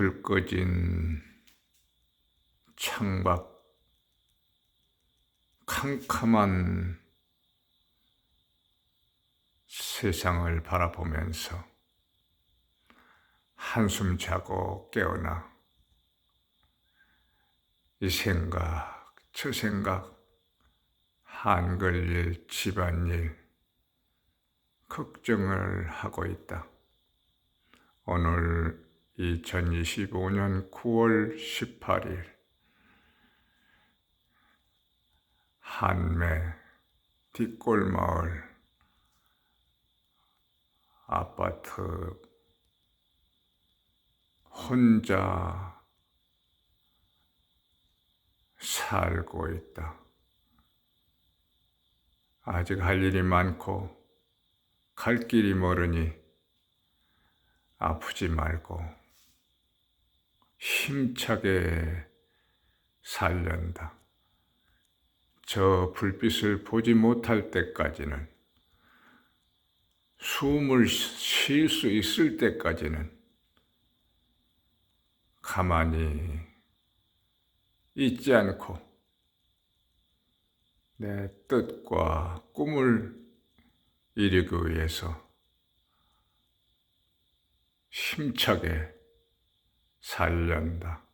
불 꺼진 창밖 캄캄한 세상을 바라보면서 한숨 자고 깨어나 이 생각, 저 생각, 한글일, 집안일, 걱정을 하고 있다. 오늘 2025년 9월 18일 한매 뒷골마을 아파트 혼자 살고 있다. 아직 할 일이 많고 갈 길이 멀으니 아프지 말고 힘차게 살련다. 저 불빛을 보지 못할 때까지는 숨을 쉴 수 있을 때까지는 가만히 잊지 않고 내 뜻과 꿈을 이루기 위해서 힘차게 살련다.